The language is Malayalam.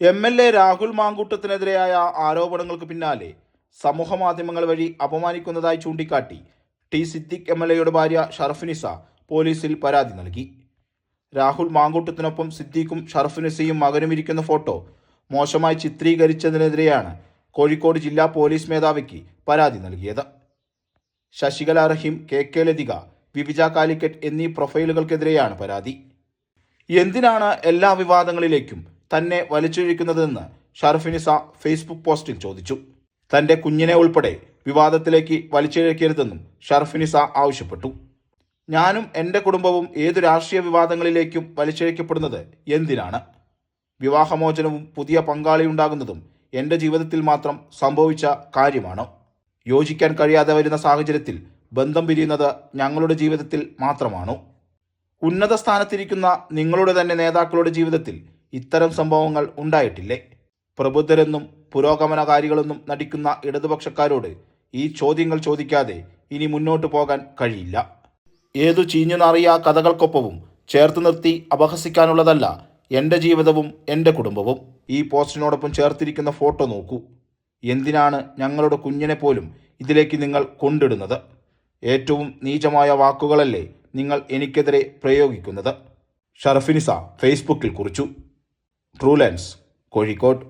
എം എൽ എ രാഹുൽ മാങ്കൂട്ടത്തിനെതിരെയായ ആരോപണങ്ങൾക്ക് പിന്നാലെ സമൂഹ മാധ്യമങ്ങൾ വഴി അപമാനിക്കുന്നതായി ചൂണ്ടിക്കാട്ടി ടി സിദ്ദിഖ് എം എൽ എയുടെ ഭാര്യ ഷറഫുനിസ പോലീസിൽ പരാതി നൽകി. രാഹുൽ മാങ്കൂട്ടത്തിനൊപ്പം സിദ്ദീഖും ഷറഫുനിസയും മകനും ഇരിക്കുന്ന ഫോട്ടോ മോശമായി ചിത്രീകരിച്ചതിനെതിരെയാണ് കോഴിക്കോട് ജില്ലാ പോലീസ് മേധാവിക്ക് പരാതി നൽകിയത്. Sasikala Rahim K K Lathika Vivija Calicut എന്നീ പ്രൊഫൈലുകൾക്കെതിരെയാണ് പരാതി. എന്തിനാണ് എല്ലാ വിവാദങ്ങളിലേക്കും തന്നെ വലിച്ചിഴിക്കുന്നതെന്ന് ഷർഫിനിസ ഫേസ്ബുക്ക് പോസ്റ്റിൽ ചോദിച്ചു. തന്റെ കുഞ്ഞിനെ ഉൾപ്പെടെ വിവാദത്തിലേക്ക് വലിച്ചിഴക്കരുതെന്നും ഷർഫിനിസ ആവശ്യപ്പെട്ടു. ഞാനും എന്റെ കുടുംബവും ഏതു രാഷ്ട്രീയ വിവാദങ്ങളിലേക്കും വലിച്ചിഴക്കപ്പെടുന്നത് എന്തിനാണ്? വിവാഹമോചനവും പുതിയ പങ്കാളിയുണ്ടാകുന്നതും എന്റെ ജീവിതത്തിൽ മാത്രം സംഭവിച്ച കാര്യമാണ്? യോജിക്കാൻ കഴിയാതെ വരുന്ന സാഹചര്യത്തിൽ ബന്ധം പിരിയുന്നത് ഞങ്ങളുടെ ജീവിതത്തിൽ മാത്രമാണോ? ഉന്നത സ്ഥാനത്തിരിക്കുന്ന നിങ്ങളുടെ തന്നെ നേതാക്കളുടെ ജീവിതത്തിൽ ഇത്തരം സംഭവങ്ങൾ ഉണ്ടായിട്ടില്ലേ? പ്രബുദ്ധരെന്നും പുരോഗമനകാരികളെന്നും നടിക്കുന്ന ഇടതുപക്ഷക്കാരോട് ഈ ചോദ്യങ്ങൾ ചോദിക്കാതെ ഇനി മുന്നോട്ട് പോകാൻ കഴിയില്ല. ഏതു ചീഞ്ഞു നാറിയ കഥകൾക്കൊപ്പവും ചേർത്ത് നിർത്തി അപഹസിക്കാനുള്ളതല്ല എന്റെ ജീവിതവും എന്റെ കുടുംബവും. ഈ പോസ്റ്റിനോടൊപ്പം ചേർത്തിരിക്കുന്ന ഫോട്ടോ നോക്കൂ. എന്തിനാണ് ഞങ്ങളുടെ കുഞ്ഞിനെ പോലും ഇതിലേക്ക് നിങ്ങൾ കൊണ്ടിടുന്നത്? ഏറ്റവും നീചമായ വാക്കുകളല്ലേ നിങ്ങൾ എനിക്കെതിരെ പ്രയോഗിക്കുന്നത്? ഷറഫിനിസ ഫേസ്ബുക്കിൽ കുറിച്ചു. ട്രൂലാൻസ് കോഴിക്കോട്